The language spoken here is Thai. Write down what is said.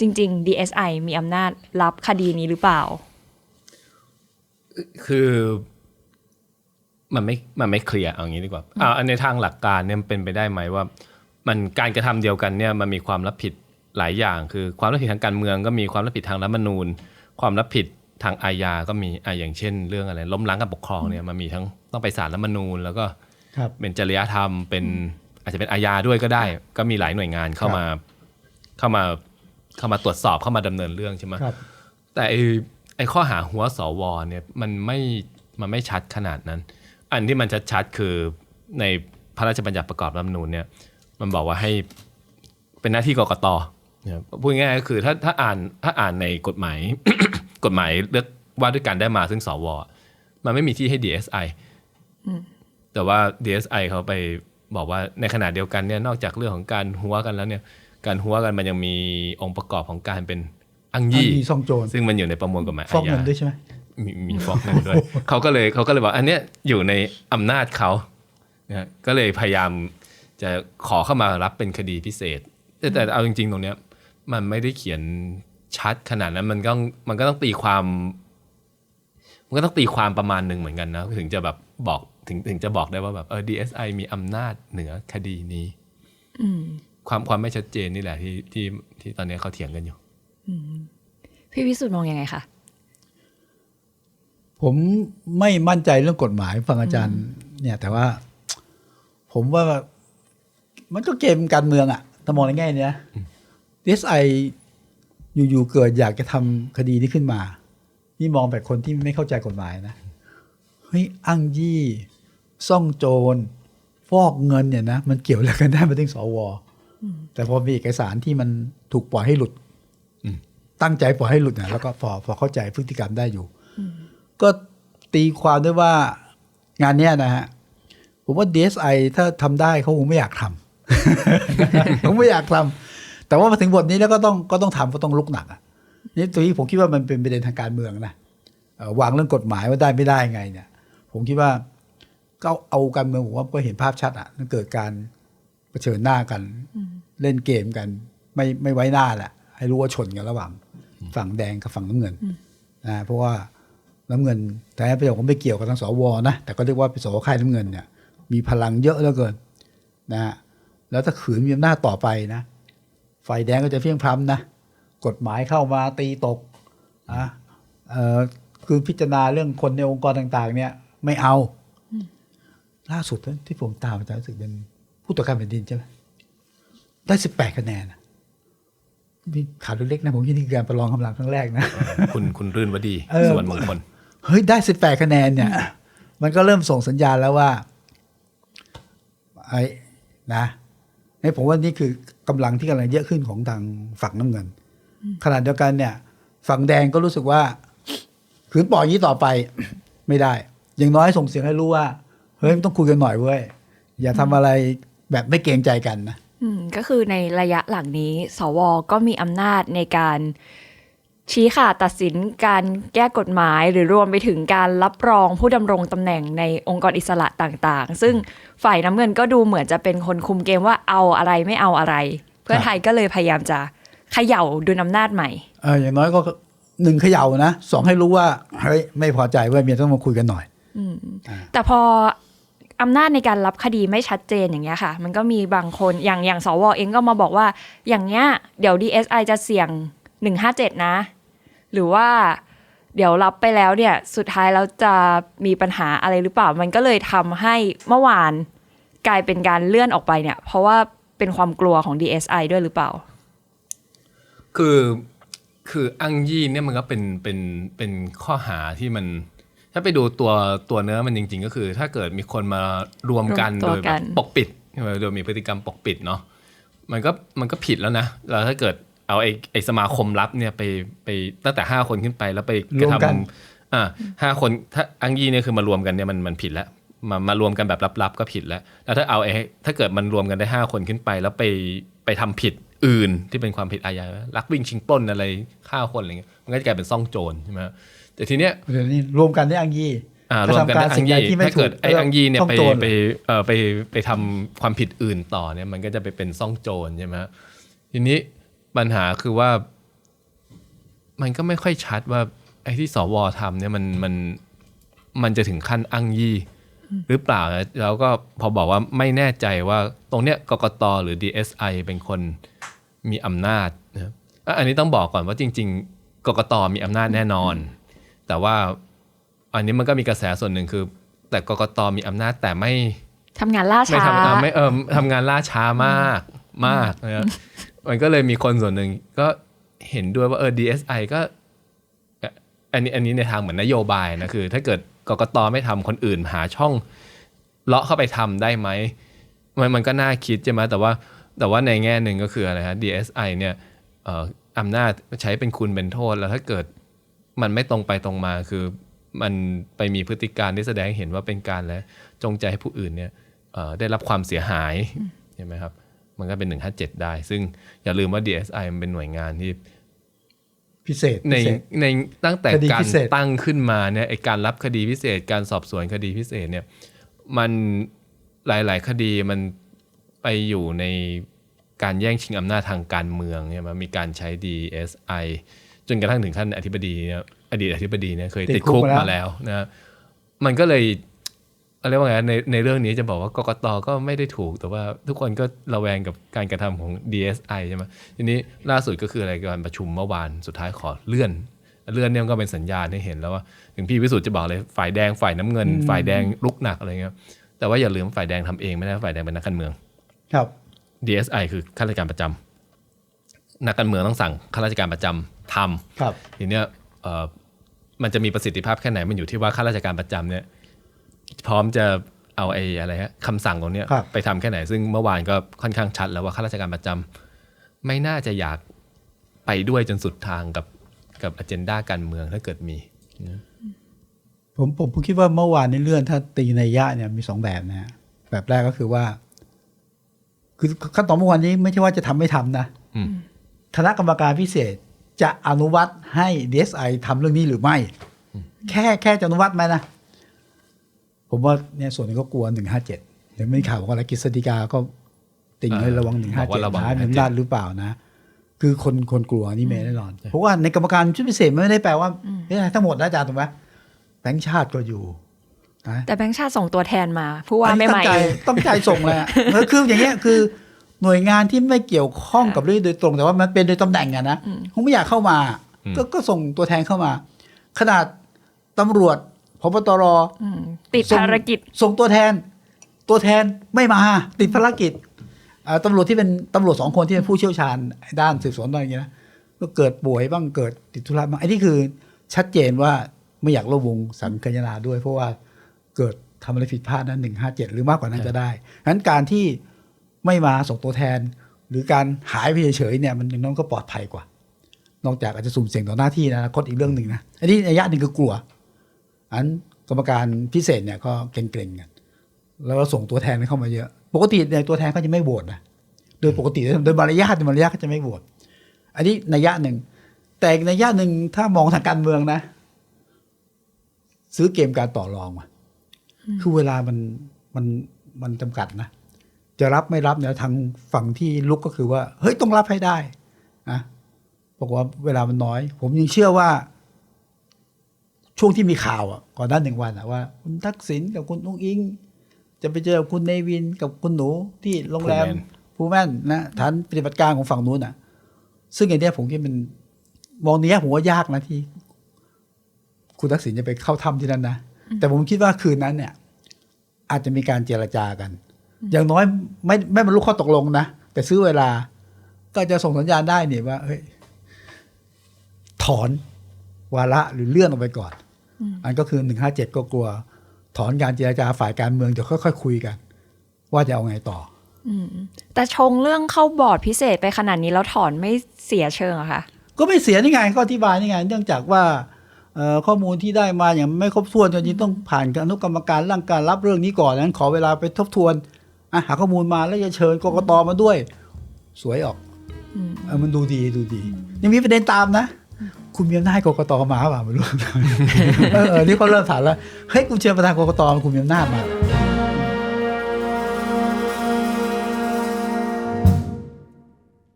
จริง ๆ DSI มีอำนาจรับคดีนี้หรือเปล่า คือมันไม่ มันไม่เคลียร์เอางี้ดีกว่าอ่าอันในทางหลักการเนี่ยมันเป็นไปได้ไหมว่า มันการกระทำเดียวกันเนี่ยมันมีความรับผิดหลายอย่าง คือความรับผิดทางการเมืองก็มีความรับผิดทางรัฐธรรมนูญ ความรับผิดทางอาญาก็มีอ่าอย่างเช่น เรื่องอะไร ล้มล้างการปกครองเนี่ยมันมีทั้งต้องไปศาลรัฐธรรมนูญ แล้วก็ครับเป็นจริยธรรมเป็นอาจจะเป็นอาญาด้วยก็ได้ ก็มีหลายหน่วยงานเข้ามา เข้ามา เข้ามาตรวจสอบเข้ามาดำเนินเรื่องใช่ไหมครับแต่ไอ้ไอ้ข้อหาหัวสวเนี่ยมันไม่มันไม่ชัดขนาดนั้น อันที่มันชัดๆคือในพระราชบัญญัติประกอบรัฐธรรมนูญเนี่ยมันบอกว่าให้เป็นหน้าที่กกตนะครับพูดง่ายๆก็คือถ้าถ้าอ่านถ้าอ่านในกฎหมายกฎหมายเลือกว่าด้วยการได้มาซึ่งสวมันไม่มีที่ให้ DSI แต่ว่า DSI เขาไปบอกว่าในขณะเดียวกันเนี่ยนอกจากเรื่องของการหัวกันแล้วเนี่ย การหัวกันมันยังมีองค์ประกอบของการเป็นอังอันยี่นี้ซ่องโจรซึ่งมันอยู่ในประมวลกฎหมายฟอกอาเงิญานด้วยใช่ไหมมีมีฟอกเงินด้วยเขาก็เลยเขาก็เลยบอกอันเนี้ยอยู่ในอำนาจเขานะฮะก็เลยพยายามจะขอเข้ามารับเป็นคดีพิเศษ แต่แต่เอาจริง ๆ ตรงเนี้ยมันไม่ได้เขียนชัดขนาดนั้นมันก็มันก็ต้องตีความ มันก็ต้องตีความประมาณหนึ่งเหมือนกันนะ ถึงจะแบบบอกถึงถึงจะบอกได้ว่าแบบเออ DSI มีอำนาจเหนือคดีนี้อืม ความความไม่ชัดเจนนี่แหละที่ที่ที่ตอนนี้เขาเถียงกันอยู่พี่วิสุทธ์มองยังไงคะผมไม่มั่นใจเรื่องกฎหมายฟังอาจารย์ เนี่ย แต่ว่า ผมว่ามันก็เกมการเมืองอะถ้ามองในแง่นี้นะ DSI อยู่ๆเกิดอยากจะทำคดีนี้ขึ้นมา นี่มองแบบคนที่ไม่เข้าใจกฎหมายนะเฮ้ยอ้างยี่ ซ่องโจร ฟอกเงินเนี่ยนะ มันเกี่ยวอะไรกันได้มาถึงสว แต่พอมีเอกสารที่มันถูกปล่อยให้หลุดอืมตั้งใจปล่อยให้หลุดนะแล้วก็พอพอเข้าใจพฤติกรรมได้อยู่ ก็ตีความด้วยว่างานเนี้ยนะฮะผมว่า DSI ถ้าทำได้เขาคงไม่อยากทำผมไม่อยากทำแต่ว่ามาถึงบทนี้แล้วก็ต้องก็ต้องทำก็ต้องลุกหนักอะนี่ตัวนี้ผมคิดว่ามันเป็นประเด็นทางการเมืองนะเอ่อวางเรื่องกฎหมายว่าได้ไม่ได้ไงเนี่ย ผมคิดว่าก็เอาการเมืองผมว่าก็เห็นภาพชัดอะมันเกิดการ เผชิญหน้ากัน เล่นเกมกัน ไม่ไม่ไว้หน้าแหละให้รู้ว่าชนกันระหว่างฝั่งแดงกับฝั่งน้ำเงินนะเพราะว่าน้ำเงินแต่ประโยชน์ผมไม่เกี่ยวกับทางสวนะแต่ก็เรียกว่าเป็นสวค่ายน้ำเงินเนี่ยมีพลังเยอะเหลือเกินนะฮะแล้วถ้าขืนมีอำนาจต่อไปนะฝ่ายแดงก็จะเพียงพร้ำนะกฎหมายเข้ามาตีตกนะเอ่อคือพิจารณาเรื่องคนในองค์กรต่าง ๆ เนี่ย ไม่เอา ล่าสุดที่ผมตามอาจารย์รู้สึกเป็น ผู้ตรวจการแผ่นดินใช่ไหมได้สิบแปดคะแนนนะมีข่าวเล็กๆนะผมที่นี่คือการประลองกำลังครั้งแรกนะคุณคุณรื่นวดีเออสวนมงคลเฮ้ยได้สิบแปดคะแนนเนี่ย มันก็เริ่มส่งสัญญาณแล้วว่าไอ้นะไอ้ผมว่านี่คือกำลังที่กำลังเยอะขึ้นของทางฝั่งน้ำเงิน ขนาดเดียวกันเนี่ย ฝั่งแดงก็รู้สึกว่าขืนปล่อยอย่างนี้ต่อไปไม่ได้ อย่างน้อยส่งเสียงให้รู้ว่า เฮ้ยมันต้องคุยกันหน่อยเว้ยอย่าทำอะไร แบบไม่เกรงใจกันนะอืมก็คือในระยะหลังนี้ สวก็มีอำนาจในการชี้ขาดตัดสินการแก้กฎหมายหรือรวมไปถึงการรับรองผู้ดำรงตำแหน่งในองค์กรอิสระต่างๆ ซึ่งฝ่ายน้ำเงินก็ดูเหมือนจะเป็นคนคุมเกมว่าเอาอะไรไม่เอาอะไร เพื่อไทยก็เลยพยายามจะเขย่าดุลอำนาจใหม่เอออย่างน้อยก็หนึ่งเขย่านะสองให้รู้ว่าเฮ้ยไม่พอใจเว้ยเมียต้องมาคุยกันหน่อยแต่พอ อำนาจในการรับคดีไม่ชัดเจนอย่างเงี้ยค่ะ มันก็มีบางคนอย่างอย่างสวเองก็มาบอกว่า อย่างเงี้ยเดี๋ยว DSI จะเสี่ยง 157 นะ หรือว่าเดี๋ยวรับไปแล้วเนี่ยสุดท้ายแล้วจะมีปัญหาอะไรหรือเปล่า มันก็เลยทำให้เมื่อวานกลายเป็นการเลื่อนออกไปเนี่ย เพราะว่าเป็นความกลัวของ DSI ด้วยหรือเปล่า คือคืออังยี่เนี่ยมันก็เป็นเป็นเป็นข้อหาที่มัน ถ้าไปดูตัวตัวเนื้อมันจริง ๆ ก็คือ ถ้าเกิดมีคนมารวมกันรวมตัโดวยแบกับนปกปิดใช่ไหมโดยมีพฤติกรรมปกปิดเนาะมันก็มันก็ผิดแล้วนะแล้วถ้าเกิดเอาไอ้ไอ้สมาคมลับเนี่ยไปไปตั้งแต่ห้าคนขึ้นไปแล้วไปกระรวมกันทำอ่าห้าคนถ้าอังยี่เนี่ยคือมารวมกันเนี่ยมันมันผิดแล้วมามารวมกันแบบลับๆก็ผิดแล้ว แล้วถ้าเอาไอ้ถ้าเกิดมันรวมกันได้ห้าคนขึ้นไป แล้วไปไปทำผิดอื่นที่เป็นความผิดอาญาลักวิ่งชิงปล้นอะไรฆ่าคนอะไรเงี้ยมันก็จะกลายเป็นซ่องโจรใช่ไหม แต่ทีเนี้ยเดี๋ยวนี้รวมกันได้อังยี่อ่ารวมกันกได้ระทำอัสิ่งใดยี่ที่ไม่ถ้าเกิดถูกไอ้อังยี่เนี่ยไปต้องโจรไปเอ่อไปไปทำความผิดอื่นต่อเนี่ยมันก็จะไปเป็นซ่องโจรใช่ไหมฮะทีนี้ปัญหาคือว่า มันก็ไม่ค่อยชัดว่า ไอ้ที่สวทำเนี่ยมันมันมันจะถึงขั้นอ้างยี่หรือเปล่านะแล้วก็พอบอกว่าไม่แน่ใจว่าตรงเนี้ยกกตหรือ DSI เป็นคนมีอำนาจนะครับอะอันนี้ต้องบอกก่อนว่าจริง ๆ กกตมีอำนาจแน่นอน แต่ว่าอันนี้มันก็มีกระแสส่วนหนึ่งคือ แต่กกตมีอำนาจแต่ไม่ทำงานล่าไม่ช้าทำอะไม่เออทำงานล่าช้ามากมากนะครับมันก็เลยมีคนส่วนหนึ่งก็เห็นด้วยว่าเออ DSI ก็เอ่ออันนี้อันนี้ในทางเหมือนนโยบายนะคือ ถ้าเกิดกกตไม่ทำคนอื่นหาช่องเลาะเข้าไปทำได้ไหมมันมันก็น่าคิดใช่ไหมแต่ว่าแต่ว่าในแง่หนึ่งก็คืออะไรฮะ DSI เนี่ยเอ่ออำนาจใช้เป็นคุณเป็นโทษแล้วถ้าเกิด มันไม่ตรงไปตรงมาคือมันไปมีพฤติการที่แสดงให้เห็นว่าเป็นการและจงใจให้ผู้อื่นเนี่ยเอ่อได้รับความเสียหายใช่ไหมครับ มันก็เป็น 157 ได้ ซึ่งอย่าลืมว่า DSI มันเป็นหน่วยงานที่พิเศษในพิเศษในตั้งแต่คดีการพิเศษตั้งขึ้นมาเนี่ยไอการรับคดีพิเศษ การสอบสวนคดีพิเศษเนี่ยมันหลาย ๆ คดีมันไปอยู่ในการแย่งชิงอำนาจทางการเมืองเนี่ยมันมีการใช้ DSI จนกระทั่งถึงขั้นอธิบดีเนี่ยอดีตอธิบดีเนี่ยเคยติดคุกมาแล้วนะมันก็เลยอะไรยกว่าไงในในเรื่องนี้จะบอกว่ากกตก็ไม่ได้ถูกแต่ว่าทุกคนก็ระแวงกับการกระทำของ DSI ใช่ไหมทีนี้ล่าสุดก็คืออะไรการประชุมเมื่อวานสุดท้ายขอเลื่อน เลื่อนเนี่ยก็เป็นสัญญาณให้เห็นแล้วว่าถึงพี่วิสุทธ์จะบอกเลยฝ่ายแดงฝ่ายน้ำเงิน ฝ่ายแดงลุกหนักอะไรเงี้ยแต่ว่าอย่าลืมฝ่ายแดงทำเองไม่ได้ฝ่ายแดงเป็นนักการเมือง ครับ DSI คือข้าราชการประจำนักการเมืองต้องสั่งข้าราชการประจำ ทำครับทีเนี้ยเอ่อมันจะมีประสิทธิภาพแค่ไหนมันอยู่ที่ว่าข้าราชการประจำเนี่ย พร้อมจะเอาไอ้อะไรฮะคำสั่งตรงเนี้ยครับไปทำแค่ไหน ซึ่งเมื่อวานก็ค่อนข้างชัดแล้วว่าข้าราชการประจำไม่น่าจะอยากไปด้วยจนสุดทางกับกับอเจนดาการเมืองถ้าเกิดมีผมผมผมคิดว่าเมื่อวานนี้เลื่อนถ้าตีในยยะเนี่ยมีสองแบบนะฮะแบบแรกก็คือว่า คือขั้นตอนเมื่อวานนี้ไม่ใช่ว่าจะทำไม่ทำนะอืมคณะกรรมการพิเศษ จะอนุวัตให้ DSI ทำเรื่องนี้หรือไม่ แค่แค่จะอนุวัตไหมนะ ผมว่าเนี่ยส่วนหนึงก็กลัวหนึ่งห้าเจ็ดเดี๋ยวไม่ข่าวว่าอะไรกฤษฎีกาก็ติ่งให้ระวังหนึ่งห้าบอกเจ็ดว่าระวังนะมี157อำนาจหรือเปล่านะ คือคนคนกลัวนี่แน่นอน เพราะว่าในกรรมการชุดพิเศษมันไม่ได้แปลว่าเฮ้ยทั้งหมดนะอาจารย์ถูกไหมแบงค์ชาติก็อยู่นะแต่แบงค์ชาติส่งตัวแทนมาผู้ว่าไม่ตั้ใหม่งใจตั้งใจส่งเลยอะแล้วคืออย่างเงี้ยคือ หน่วยงานที่ไม่เกี่ยวข้องกับเรื่องโดยตรง แต่ว่ามันเป็นโดยตำแหน่งอะนะคงไม่อยากเข้ามาอืมก็ก็ส่งตัวแทนเข้ามา ขนาดตำรวจพบตรอืมติดส่งภารกิจ ส่งตัวแทน ตัวแทนไม่มา ติดภารกิจอ่าตำรวจที่เป็นตำรวจสองคนที่เป็นผู้เชี่ยวชาญด้านสืบสวนอะไรอย่างเงี้ยนะก็เกิดป่วยบ้างเกิดติดธุระบ้างไอ้นี่คือชัดเจนว่าไม่อยากร่วมวงสังคยนาด้วย เพราะว่าเกิดทำอะไรผิดพลาดนั้นหนึ่งห้าเจ็ดหรือมากกว่านั้นจะได้งั้นการที่ ไม่มาส่งตัวแทน หรือการหายไปเฉยๆเนี่ยมันย่างน้อยก็ปลอดภัยกว่า นอกจากอาจจะสุ่มเสี่ยงต่อหน้าที่นะคตอีกเรื่องหนึ่งนะอันนี้ระยะหนึ่งคือกลัวอันกรรมการพิเศษเนี่ยก็เกรงๆกันแล้วก็ส่งตัวแทนเข้ามาเยอะ ปกติเนี่ยตัวแทนเขาจะไม่โหวตนะโดยปกติโดยมารยาทโดยมารยาทเขาจะไม่โหวตอันนี้นัยยะหนึ่งแต่อีกนัยยะหนึ่งถ้ามองทางการเมืองนะ ซื้อเกมการต่อรองมาคือเวลามันมันมันจำกัดนะ จะรับไม่รับเนี่ยทางฝั่งที่ลุกก็คือว่า เฮ้ยต้องรับให้ได้นะบอกว่าเวลามันน้อย ผมยังเชื่อว่า ช่วงที่มีข่าวอะก่อนหน้าหนึ่งวันอะว่า คุณทักษิณกับคุณอุ้งอิง จะไปเจอคุณเนวินกับคุณหนูที่โรงแรมภูแม่นภูแม่นนะฐานปฏิบัติการของฝั่งนู้นอะ ซึ่งไอเนี้ยผมคิดมันมองเนี้ยผมว่ายากนะที่ คุณทักษิณจะไปเข้าถ้ำที่นั่นนะแต่ผมคิดว่าคืนนั้นเนี่ย อาจจะมีการเจรจากัน อย่างน้อยไม่ไม่บรรลุข้อตกลงนะ แต่ซื้อเวลา ก็จะส่งสัญญาณได้เนี่ยว่า เฮ้ย ถอนวาระหรือเลื่อนออกไปก่อน อันก็คือหนึ่งห้าเจ็ดก็กลัว ถอนการเจรจาฝ่ายการเมืองเดี๋ยวค่อยๆคุยกัน ว่าจะเอาไงต่อแต่ชงเรื่องเข้าบอร์ดพิเศษไปขนาดนี้แล้วถอนไม่เสียเชิงอะค่ะก็ไม่เสียนี่ไงก็อธิบายนี่ไงเนื่องจากว่าเอ่อข้อมูลที่ได้มาอย่างไม่ครบถ้วนจริงๆต้องผ่านอนุกรรมการร่างการรับเรื่องนี้ก่อนนั้น ขอเวลาไปทบทวน อะหาข้อมูลมาแล้วจะเชิญกกตมาด้วย สวยออกเออมันดูดีดูดี ยังมีประเด็นตามนะ คุณมีอำนาจให้กกตมาเปล่าไม่รู้เออเออนี่เขาเริ่มถามแล้วเฮ้ยคุณเชิญประธานกกตมาคุณมีอำนาจมา